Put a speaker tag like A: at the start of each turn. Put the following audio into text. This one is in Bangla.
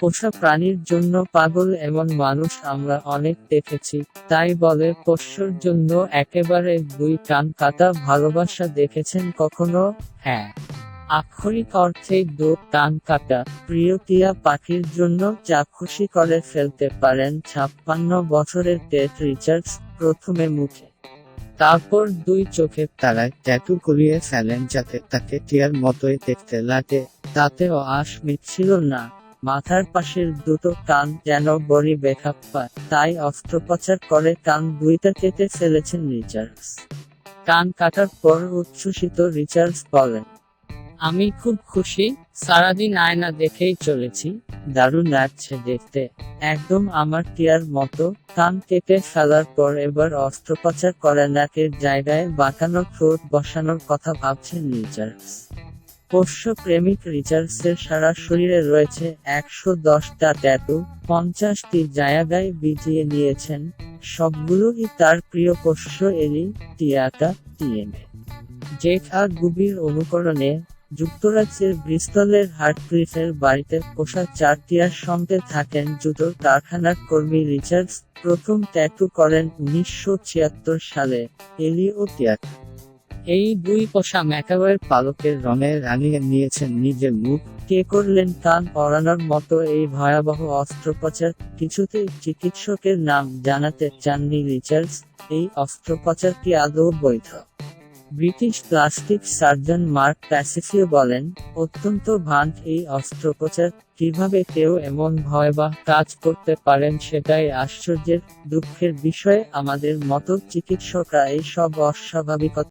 A: পোষা প্রাণীর জন্য পাগল এমন মানুষ আমরা অনেক দেখেছি, তাই বলে পোষ্যর জন্য একেবারে দুই কান কাটা ভালোবাসা দেখেছেন কখনো? হ্যাঁ। আক্ষরিক অর্থে দু টান কাটা, প্রিয় টিয়া পাখির জন্য যা খুশি করে ফেলতে পারেন ছাপ্পান্ন বছরের টেট রিচার্ডস প্রথমে মুখে। তারপর দুই চোখে তারায় ট্যাটু করিয়ে ফেলেন যাতে তাকে টিয়ার মতোই দেখতে লাগে, তাতেও আশ মিটছিল না। মাথার পাশের দুটো কান যেন বড়ি বেখাপ্পা তাই অস্ত্রোপচার করে কান দুইটা কেটে ফেলেছেন রিচার্ডস। কান কাটার পর উচ্ছ্বসিত রিচার্ডস বলেন, আমি খুব খুশি, সারাদিন আয়না দেখেই চলেছি। দারুণ লাগছে দেখতে। একদম আমার টিয়ার মতো। কান কেটে ফেলার পর এবার অস্ত্রোপচার করে নাকের জায়গায় বাঁকানো ঠোঁট বসানোর কথা ভাবছেন রিচার্ডস। পোষ্য প্রেমিক রিচার্ডসের সারা শরীরে রয়েছে একশো দশটা ট্যাটু, পঞ্চাশটি জায়গায় বিজিয়ে নিয়েছেন। সবগুলোই তার প্রিয় পোষ্য এলি টিয়াটা টিএমএ জেক গুবির অনুকরণে যুক্তরাজ্যের ব্রিস্টলের হার্টক্লিফের বাড়িতে পোষা চার টিয়ার সঙ্গে থাকেন জুতোর কারখানার কর্মী রিচার্ডস। প্রথম ট্যাটু করেন উনিশশো ছিয়াত্তর সালে এলি ও টিয়াটা। এই দুই পোষা ম্যাকাওয়ের পালকের রঙে রানিয়ে নিয়েছেন নিজের মুখ। কে করলেন কান পরানোর মতো এই ভয়াবহ অস্ত্রোপচার? কিছুতেই চিকিৎসকের নাম জানাতে চাননি রিচার্ডস। এই অস্ত্রোপচার কি আদৌ বৈধ? British plastic surgeon Mark Pacifico বলেন, অত্যন্ত ভান এই অস্ত্রোপচার। কীভাবে কেউ এমন ভয়াবহ কাজ করতে পারেন সেটাই আশ্চর্যের দুঃখের বিষয়। আমাদের মতো চিকিৎসকরা এই সব অস্বাভাবিকতা